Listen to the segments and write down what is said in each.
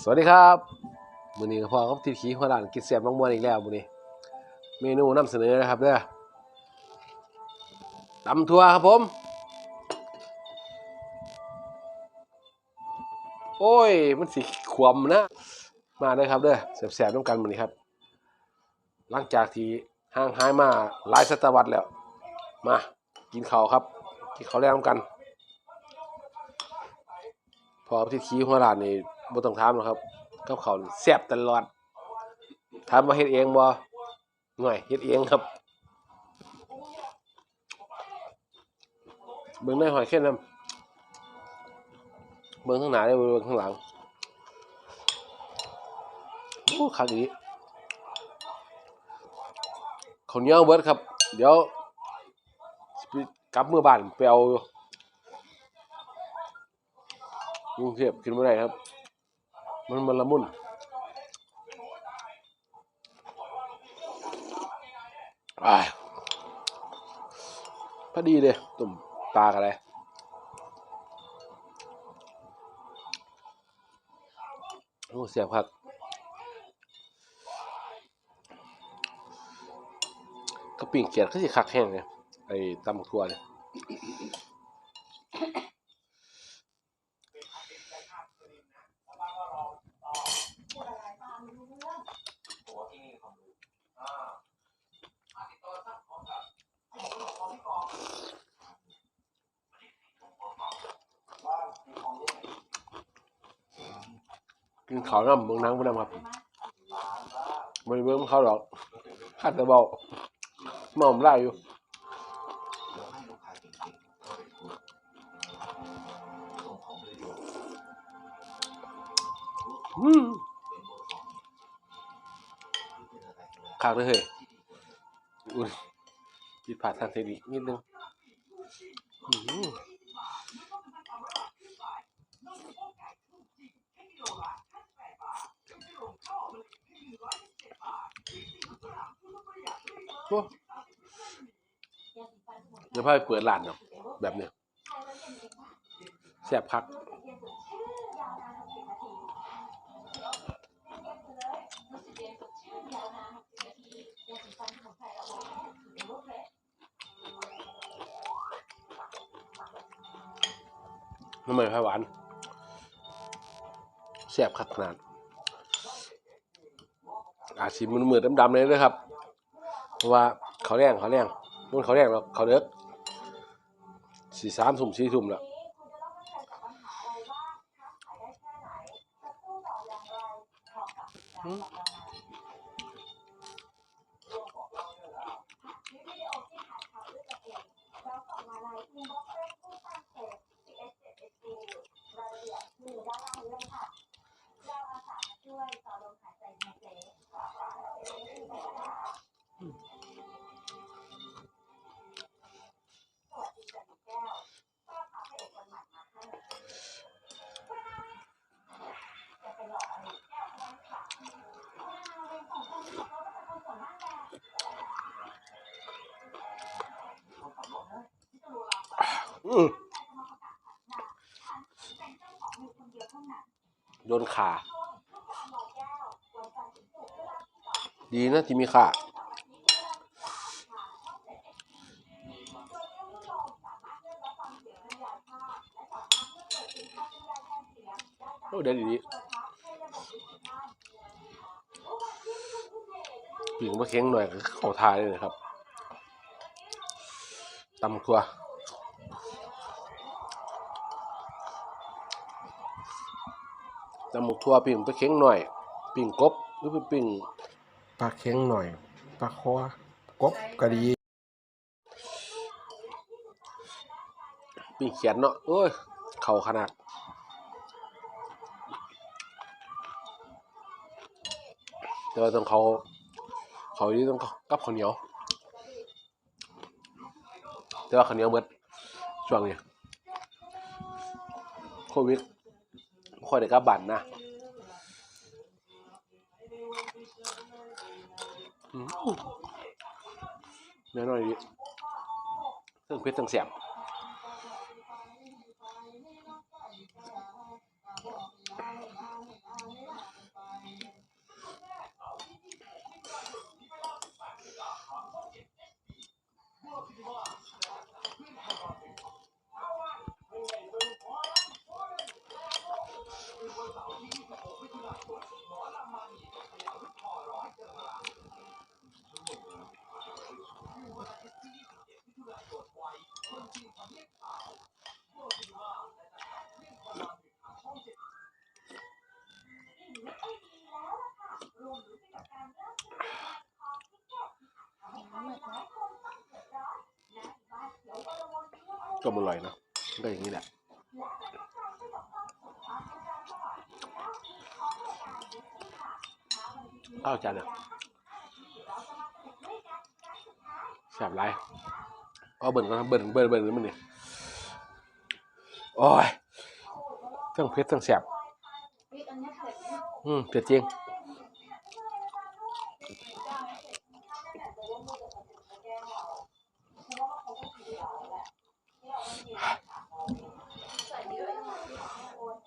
สวัสดีครับมื้อนี้พอกับทิศขีหัวหลานกินแซ่บน้องมวนอีกแล้วมื้อนี้ เมนูนำเสนอนะครับเด้อตำทั่วครับผม โอ้ย มันสิขวมนะ มาเลยครับเด้อแซ่บๆน้ำกันมื้อนี้ครับ หลังจากที่ห่างหายมาหลายศตวรรษแล้ว มากินข้าวครับกินข้าวแรงนำกัน พอที่ขี้หัวหลานนี่ บ่ต้องถามหรอกครับกับเขาวแซ่บตลอดถามว่าเฮ็ดเองบ่หน่อยเฮ็ดเองครับเบิ่งในหอยแค่น้ำเบิ่งข้างหน้าได้เบิ่งข้างหลังโอ้คักอีข้าวเหนียวเบิดครับ เดี๋ยวกลับมือบ้านไปเอาอยู่กรุงเทพกินไม่ได้ครับ มันมันละมุนอ้าพอดีเลยตุ่มปลาอะไรโอ้เสียบครับก็ปิ่งเกียดก็สิคักแห้งเนี่ยไอ้ตำบักทั่วเนี่ย กินข้าวน้ำเมืองนังบ่น้ำครับมันเบิ่งเขาหรอกข้าแต่เบาเมาผมไล่อยู่อืมขากเลยเฮ้ยอุ้ยผิดพลาดทางเทคนิคนิดนึง โอ้เดี๋ยวพาไปเปิดร้านเนาะแบบเนี้ยแซ่บคักน้ำมันไผ่หวานแซ่บคักขนาดอาชีพมือมือดำๆเลยนะครับ ราะว่าเขาแรงเขาแรงมุ่นเขาแรงแล้วเขาเลิกสี่สามทุ่มสี่ทุ่มแล้วอืม โดนขา ดีนะที่มีขาโอ้เดี๋ยวดี ปีกมาเค้งหน่อยก็เข้าทายเลยนะครับตำครัวตำหมกทั่วปิ่งปลาเค็งหน่อย ปิ่งกบหรือไปปิ่งปลาเค็งหน่อยปลาคอกบก็ดีปิ่งเขียนเนาะโอ้ยเข่าขนาดแต่ว่าต้องเขา เขาที่ต้องกับข้าวเหนียว แต่ว่าข้าวเหนียวเบิดช่วงนี้โควิดค่อยได้กลับบ้านนะอืมแน่นอนดิเรื่องเพชรเรื่องเสียบ ก็มันอร่อยเนอะก็อย่างนี้แหละข้าวจานเนี่ยแสบไรเอาเบิ่นก็เบิ่นเบิ่นเบิ่นนี่มันนี่โอ้ยทั้งเผ็ดทั้งแสบอืมเผ็ดจริง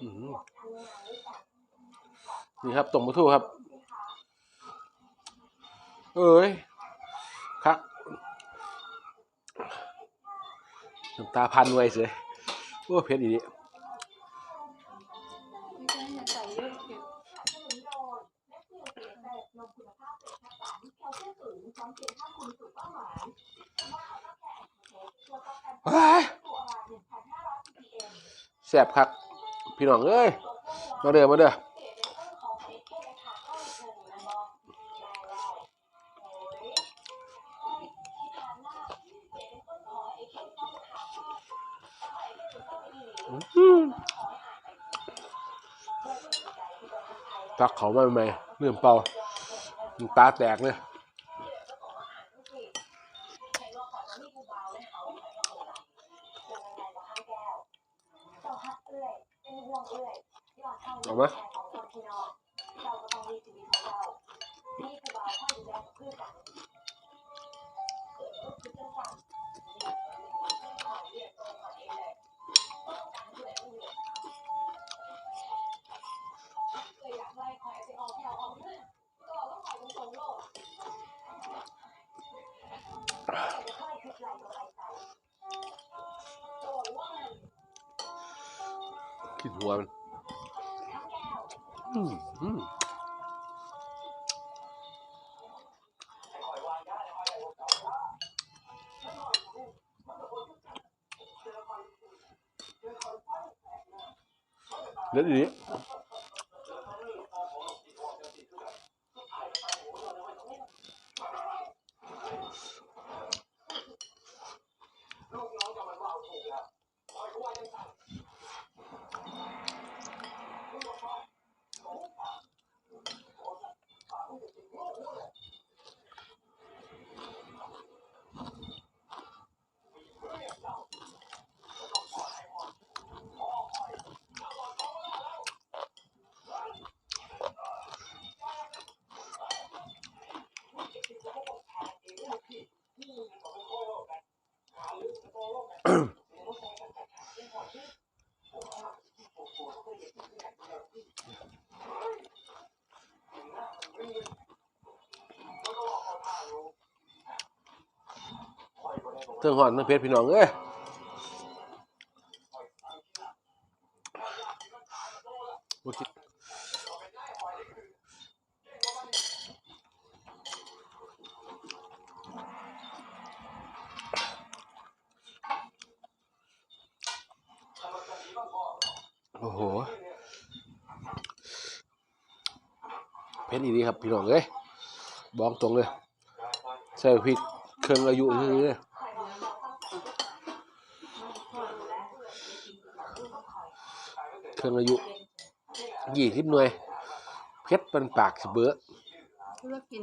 อืม นี่ครับต้มปลาทูครับ เอ้ยคักน้ำตาพันไว้เสียโอ้เผ็ดอีดีใส่เยอะเก็บเฮ้ยแซ่บคัก พี่น้องเอ้ย มาเด้อมาเด้อ ตักเขาไมาใหม่เนื่อเป่าตาแตกเลยเอาไหม กินหัวมันอืมอืมเด็ดดี เทิงหอนเทิงเพชรพี่น้องเอ้ยบ่คิดโอ้โห เพชรอีดีครับพี่น้องเอ้ยบอกตรงเลยใส่พริกเครื่องอายุนี่เลยเครื่องอายุยี่สิบหน่วยเพชรเป็นปากสิเบื้อธุรกิน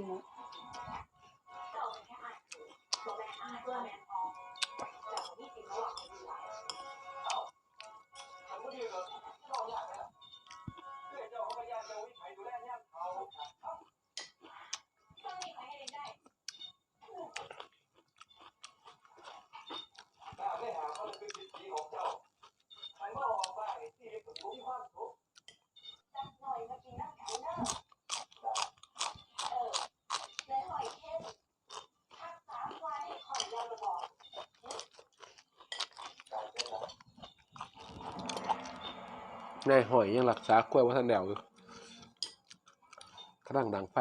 นายหอยยังรักษากล้วยวัฒนแนวอยู่กระดังดังไฟ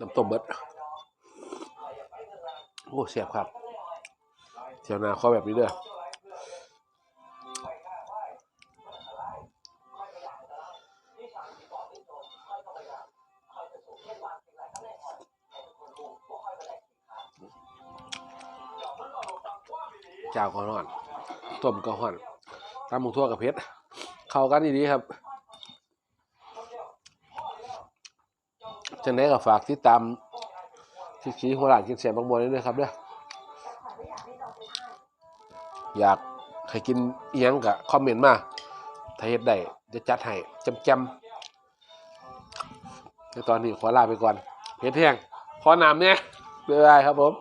น้ำต้มเบ็ด อ้เสียบครับเที่ยวนาข้อแบบนี้เด้อจ้าก็ร้อน ต้มก็ร้อนตำหมูทั่วกับเพชรเข้ากันดีๆครับ จังไดก็ฝากติดตาม ที่ขีหัวหลานกินเสียงบางบัวด้วยครับเด้ออยากให้กินเอียงกะคอมเมนต์มาถ้าเฮ็ดได้จะจัดให้จำๆในตอนนี้ขอลาไปก่อนเพชรแห้งขอน้ำเนี่ยบ๊ายบายครับผม